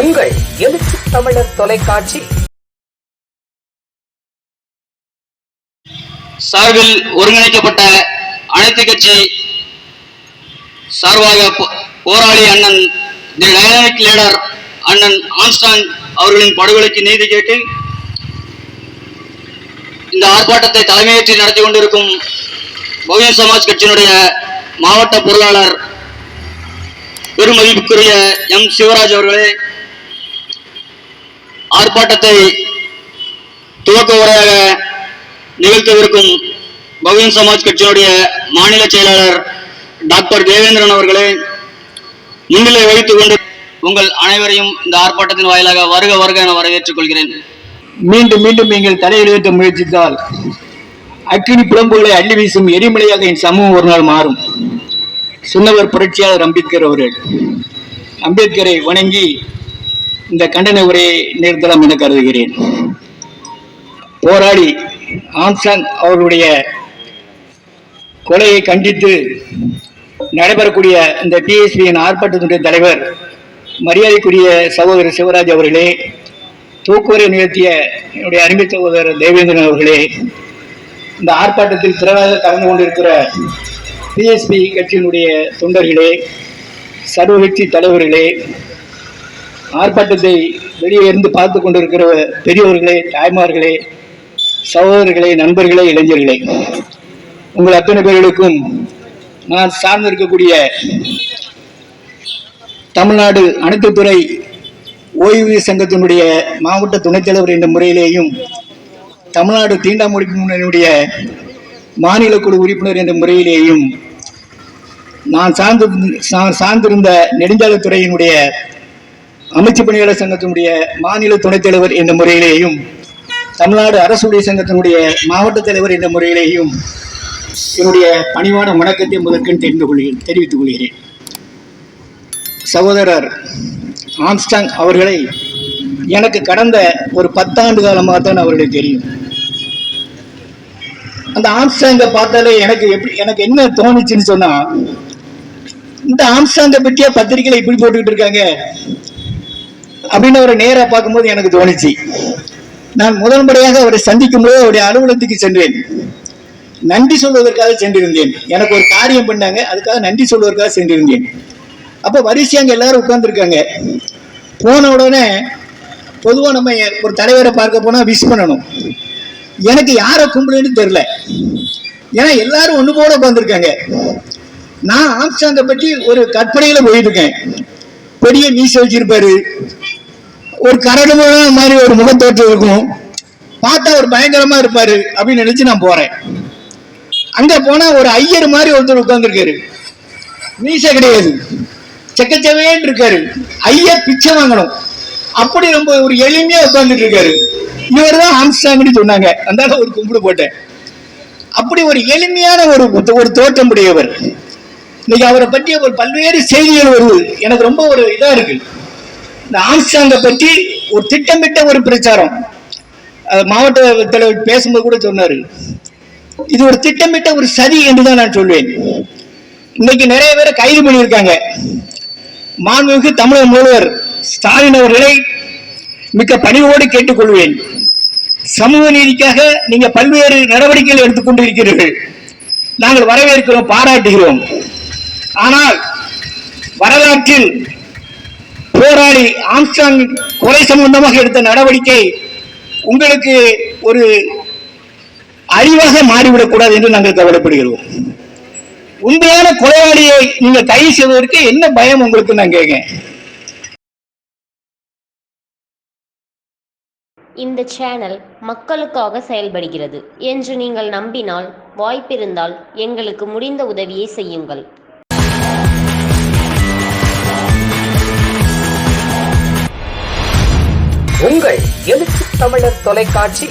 உங்கள் எழுச்சி தமிழர் தொலைக்காட்சி. சார்பில் ஒருங்கிணைக்கப்பட்ட அனைத்து கட்சி சார்பாக போராளி அண்ணன் தி டைனாமிக் லீடர் அண்ணன் ஆம்ஸ்டாங் அவர்களின் படுகொலைக்கு நீதி கேட்டு இந்த ஆர்ப்பாட்டத்தை தலைமையேற்றி நடத்தி கொண்டிருக்கும் பகுஜன் சமாஜ் கட்சியினுடைய மாவட்ட பொருளாளர் பெருமதிப்புக்குரிய எம் சிவராஜ் அவர்களே ஆர்ப்பாட்டத்தை துவக்க உரையாக நிகழ்த்தவிருக்கும் பகுஜன் சமாஜ் கட்சியினுடைய மாநில செயலாளர் டாக்டர் தேவேந்திரன் அவர்களே முன்னிலை வைத்துக் கொண்டு உங்கள் அனைவரையும் இந்த ஆர்ப்பாட்டத்தின் வாயிலாக வருக வருக என வரவேற்றுக் கொள்கிறேன். மீண்டும் மீண்டும் நீங்கள் தலையில் ஏற்ற முயற்சித்தால் அக்கினி புலம்புகளை அள்ளி வீசும் எரிமலையாக என் சமூகம் ஒரு நாள் மாறும். சொன்னவர் புரட்சியாளர் அம்பேத்கர் அவர்கள். அம்பேத்கரை வணங்கி இந்த கண்டன உரையை நிறுத்தலாம் என கருதுகிறேன். போராடி ஆம்சாங் அவர்களுடைய கொலையை கண்டித்து நடைபெறக்கூடிய இந்த டிஎஸ்பியின் ஆர்ப்பாட்டத்தினுடைய தலைவர் மரியாதைக்குரிய சகோதரர் சிவராஜ் அவர்களே தூக்குவரை நிகழ்த்திய என்னுடைய அருமை சகோதரர் தேவேந்திரன் அவர்களே இந்த ஆர்ப்பாட்டத்தில் திறனாக கலந்து கொண்டிருக்கிற பிஎஸ்பி கட்சியினுடைய தொண்டர்களே சர்வ கட்சி தலைவர்களே ஆர்ப்பாட்டத்தை வெளியே இருந்து பார்த்து கொண்டிருக்கிற பெரியவர்களே தாய்மார்களே சகோதரர்களே நண்பர்களே இளைஞர்களே உங்கள் அத்தனை பேர்களுக்கும் நான் சார்ந்திருக்கக்கூடிய தமிழ்நாடு அனைத்து துறை ஓய்வூதிய சங்கத்தினுடைய மாவட்ட துணைத் தலைவர் என்ற முறையிலேயும் தமிழ்நாடு தீண்டாமொழி முன்னணியுடைய மாநில குழு உறுப்பினர் என்ற முறையிலேயும் நான் சார்ந்து நான் சார்ந்திருந்த நெடுஞ்சாலைத்துறையினுடைய அமைச்சு பணியாளர் சங்கத்தினுடைய மாநில துணைத் தலைவர் என்ற முறையிலேயும் தமிழ்நாடு அரசு ஊழியர் சங்கத்தினுடைய மாவட்ட தலைவர் என்ற முறையிலேயும் என்னுடைய பணிவான வணக்கத்தை முதற்கண் தெரிந்து கொள்கிறேன் தெரிவித்துக் கொள்கிறேன். சகோதரர் ஆம்ஸ்டாங் அவர்களை எனக்கு கடந்த ஒரு பத்தாண்டு காலமாக தான் அவர்களை தெரியும். அந்த ஆம்ஸ்டாங்கை பார்த்தாலே எனக்கு எப்படி எனக்கு என்ன தோணுச்சுன்னு சொன்னா இந்த ஆம்ஸ்டாங்கை பற்றிய பத்திரிகையில இப்படி போட்டுக்கிட்டு இருக்காங்க. அப்படின்னு அவரை நேராக பார்க்கும்போது எனக்கு தோணுச்சு. நான் முதல் முறையாக அவரை சந்திக்கும் போது அவருடைய அலுவலகத்துக்கு சென்றேன். நன்றி சொல்வதற்காக சென்றிருந்தேன். எனக்கு ஒரு காரியம் பண்ணாங்க. அதுக்காக நன்றி சொல்வதற்காக சென்றிருந்தேன். அப்போ வரிசையாக எல்லாரும் உட்கார்ந்துருக்காங்க. போன உடனே பொதுவாக நம்ம ஒரு தலைவரை பார்க்க போனால் விஷ் பண்ணணும். எனக்கு யாரை கும்பிடுன்னு தெரில ஏன்னா எல்லாரும் ஒன்று போல உட்காந்துருக்காங்க நான் ஆம்சாங்கை பற்றி ஒரு கற்பனையில் போயிட்டு இருக்கேன். பெரிய மீச வச்சிருப்பாரு ஒரு கரடு மாதிரி ஒரு முகத்தோற்றம் இருக்கும். பார்த்தா ஒரு பயங்கரமா இருப்பாரு அப்படின்னு நினைச்சு நான் போறேன். அங்க போனா ஒரு ஐயர் மாதிரி ஒருத்தர் உட்கார்ந்துருக்காரு. மீச கிடையாது. செக்கச்சவேன்னு இருக்காரு. ஐயர் பிச்சை வாங்கணும். அப்படி ரொம்ப ஒரு எளிமையா உட்கார்ந்துட்டு இருக்காரு. இவர் தான் ஆம்ஸ்டாங்னு சொன்னாங்க. அதனால ஒரு கும்பிடு போட்டேன். அப்படி ஒரு எளிமையான ஒரு ஒரு தோற்றம் உடையவர் இன்னைக்கு அவரை பற்றிய ஒரு பல்வேறு செய்திகள் வருது. எனக்கு ரொம்ப ஒரு இதா இருக்கு. இந்த ஆம்ஸ்டாங்கை பற்றி ஒரு திட்டமிட்ட ஒரு பிரச்சாரம். மாவட்ட தலைவர் பேசும்போது கூட சொன்னாரு. இது ஒரு திட்டமிட்ட ஒரு சதி என்று தான் நான் சொல்வேன். இன்னைக்கு நிறைய பேரை கைது பண்ணியிருக்காங்க. மாண்புமிகு தமிழக முதல்வர் ஸ்டாலின் அவர்களை மிக்க பணிவோடு கேட்டுக்கொள்வேன். சமூக நீதிக்காக நீங்க பல்வேறு நடவடிக்கைகள் எடுத்துக்கொண்டு இருக்கிறீர்கள் நாங்கள் வரவேற்கிறோம் பாராட்டுகிறோம். ஆனால் வரலாற்றில் போராளி ஆம்ஸ்டாங் கொலை சம்பந்தமாக எடுத்த நடவடிக்கை உங்களுக்கு ஒரு அறிவாக மாறிவிடக்கூடாது என்று நாங்கள் கவலைப்படுகிறோம். உண்மையான கொலையாளியை நீங்கள் கைது செய்வதற்கு என்ன பயம் உங்களுக்கு நான் கேட்கேன் இந்த சேனல் மக்களுக்காக செயல்படுகிறது என்று நீங்கள் நம்பினால் வாய்ப்பிருந்தால் எங்களுக்கு முடிந்த உதவியை செய்யுங்கள். உங்கள் எழுச்சி தமிழர் தொலைக்காட்சி